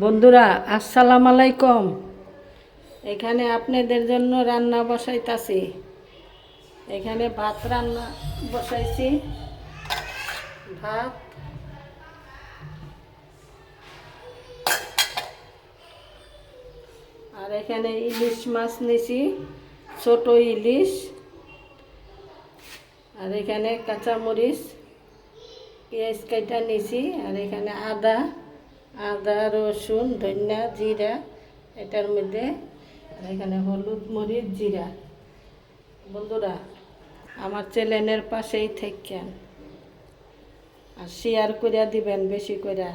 বন্ধুরা, আসসালাম আলাইকুম। এখানে আপনাদের জন্য রান্না বসাইতাছি। এখানে ভাত রান্না বসাইছি। ভাত। আর এখানে ইলিশ মাছ নিছি, ছোট ইলিশ। আর এখানে কাঁচামরিচ, পেঁয়াজ কাটা নিছি, আর এখানে আদা। আদা, রসুন, ধনিয়া, জিরা, এটার মধ্যে এখানে হলুদ মরিচ, জিরা। বন্ধুরা, আমার চ্যানেলের পাশেই থাকেন। আর শেয়ার করে দিবেন, বেশি করে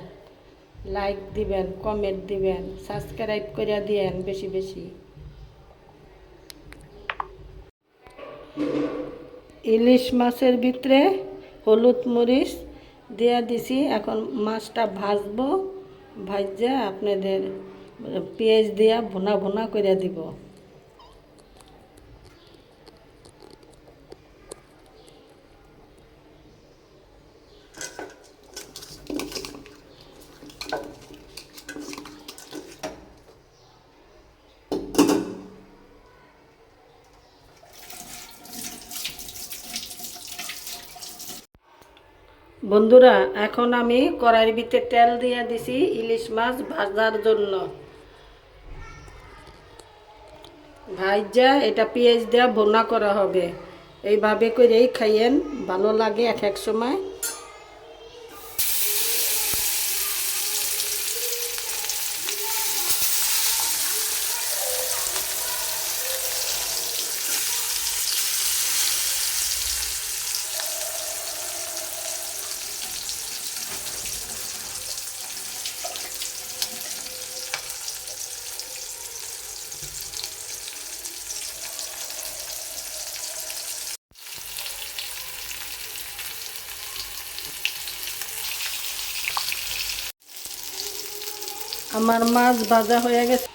লাইক দিবেন কমেন্ট দিবেন সাবস্ক্রাইব করে দিয়েন বেশি বেশি। ইলিশ মাছের ভিতরে হলুদ মরিচ দেওয়া দিছি, এখন মাছটা ভাজবো। ভাজা আপনাদের পেঁয়াজ দিয়া ভুনা ভুনা করে দিব। বন্ধুরা, এখন আমি কড়াইয়ের ভিতরে তেল দিয়ে দিছি ইলিশ মাছ ভাজার জন্য। ভাজা এটা পেঁয়াজ দেওয়া বোনা করা হবে। এইভাবে করেই খাইয়েন, ভালো লাগে এক এক সময়। আমার মাছ ভাজা হয়ে গেছে।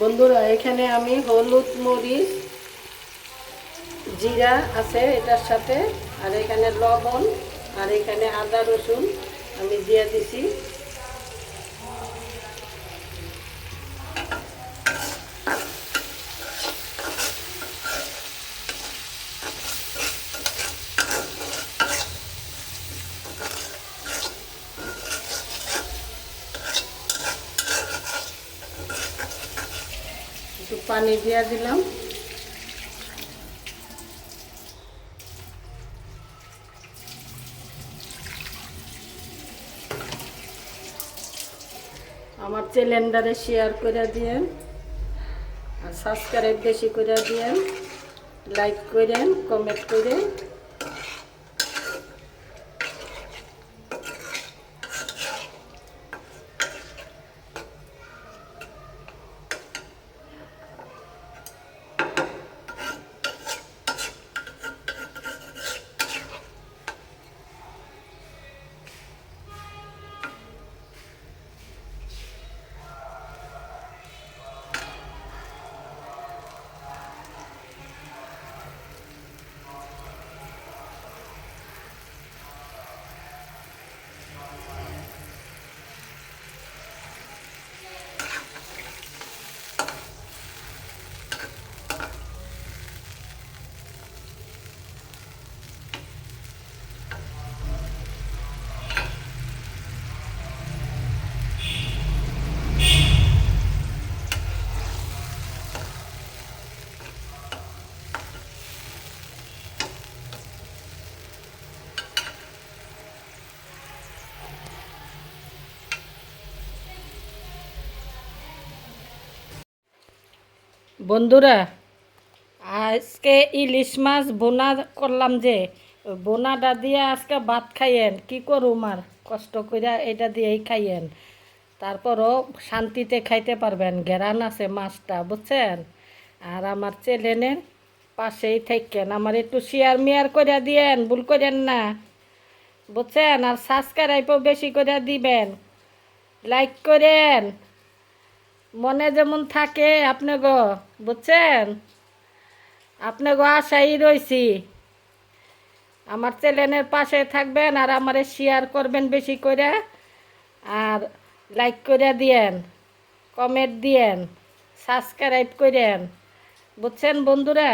বন্ধুরা এখানে আমি হলুদ মরিচ জিরা আছে এটার সাথে আর এখানে লবণ আর এখানে আদা রসুন আমি দিয়ে দিছি। পানি দিয়ে দিলাম। আমার চ্যানেলটারে শেয়ার করে দিয়েন আর সাবস্ক্রাইব বেশি করে দিয়েন লাইক করেন কমেন্ট করে বন্ধুরা, আজকে ইলিশ মাছ বোনা করলাম যে, বোনাটা দিয়ে আজকে ভাত খাইয়েন। কি করুম আর কষ্ট করে এটা দিয়েই খাইয়েন। তারপরও শান্তিতে খাইতে পারবেন, ঘেরান আছে মাছটা, বুঝছেন? আর আমার চ্যানেলের পাশেই থাকেন, আমার একটু শেয়ার মেয়ার করে দিয়েন, ভুল করেন না। বুঝছেন? আর সাবস্ক্রাইবও বেশি করে দিবেন। লাইক করেন মনে যেমন থাকে আপনি গো বুঝছেন? আপনি গো আশাই রয়েছি আমার চ্যানেলের পাশে থাকবেন আর আমারে শেয়ার করবেন বেশি করে আর লাইক করে দিয়েন কমেন্ট দিয়েন সাবস্ক্রাইব করেন বুঝছেন বন্ধুরা?